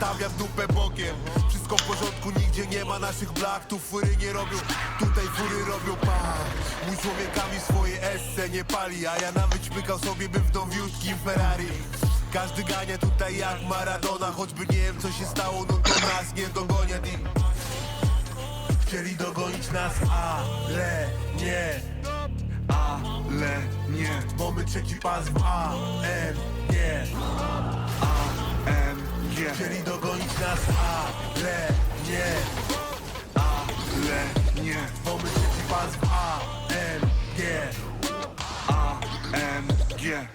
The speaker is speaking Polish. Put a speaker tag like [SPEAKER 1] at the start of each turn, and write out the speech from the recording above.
[SPEAKER 1] stawiam dupę bokiem. Wszystko w porządku, nigdzie nie ma naszych blach. Tu fury nie robią, tutaj fury robią pa Mój człowiekami swoje esse nie pali A ja nawet śmykał sobie bym w nowiutkim Ferrari. Każdy gania tutaj jak Maradona Choćby nie wiem co się stało, no to nas nie dogonią i Chcieli dogonić nas, ale nie. Ale nie Bo my trzeci pas w A, Bić nas, ale nie.
[SPEAKER 2] Ale nie.
[SPEAKER 1] Pomysł sieci was w AMG AMG